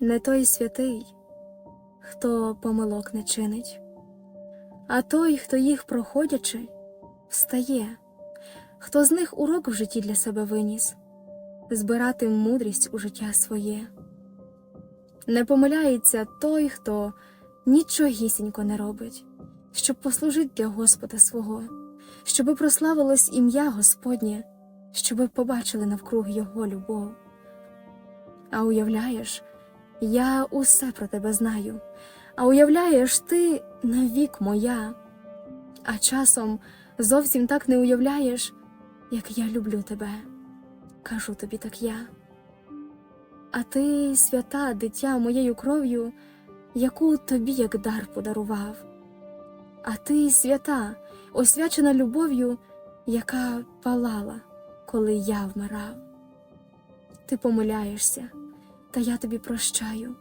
Не той святий, хто помилок не чинить, а той, хто їх проходячи, встає, хто з них урок в житті для себе виніс, збирати мудрість у життя своє. Не помиляється той, хто нічогісінько не робить, щоб послужить для Господа свого, щоби прославилось ім'я Господнє, щоби побачили навкруг Його любов. А уявляєш, я усе про тебе знаю, а уявляєш, ти навік моя, а часом зовсім так не уявляєш, як я люблю тебе, кажу тобі так я. А ти, свята, дитя моєю кров'ю, яку тобі як дар подарував. А ти, свята, освячена любов'ю, яка палала, коли я вмирав. Ти помиляєшся, та я тобі прощаю.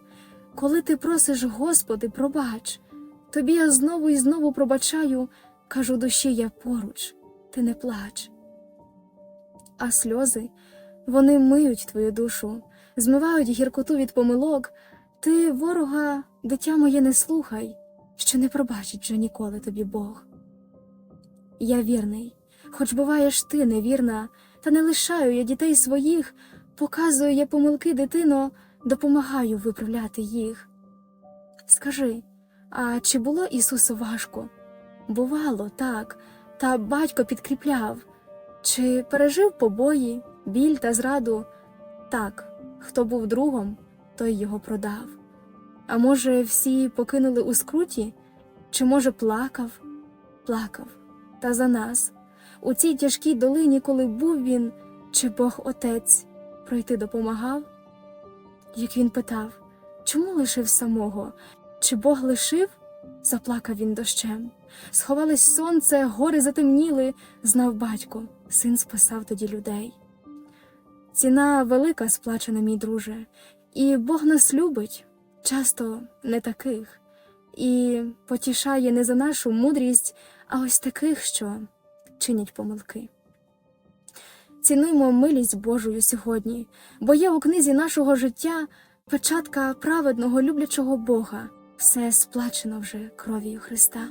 Коли ти просиш, Господи, пробач, тобі я знову і знову пробачаю, кажу душі я поруч, ти не плач. А сльози, вони миють твою душу, змивають гіркоту від помилок. Ти, ворога, дитя моє, не слухай, що не пробачить вже ніколи тобі Бог. Я вірний, хоч буваєш ти невірна, та не лишаю я дітей своїх, показую я помилки, дитино, допомагаю виправляти їх. Скажи, а чи було Ісусу важко? Бувало, так, та батько підкріпляв. Чи пережив побої, біль та зраду? Так, хто був другом, той його продав. А може, всі покинули у скруті? Чи, може, плакав? Плакав, та за нас. У цій тяжкій долині, коли був він, чи Бог Отець пройти допомагав? Як він питав, чому лишив самого? Чи Бог лишив? Заплакав він дощем. Сховалось сонце, гори затемніли, знав батько, син спасав тоді людей. Ціна велика сплачена, мій друже, і Бог нас любить, часто не таких, і потішає не за нашу мудрість, а ось таких, що чинять помилки. Цінуймо милість Божою сьогодні, бо є у книзі нашого життя печатка праведного люблячого Бога, все сплачено вже кров'ю Христа.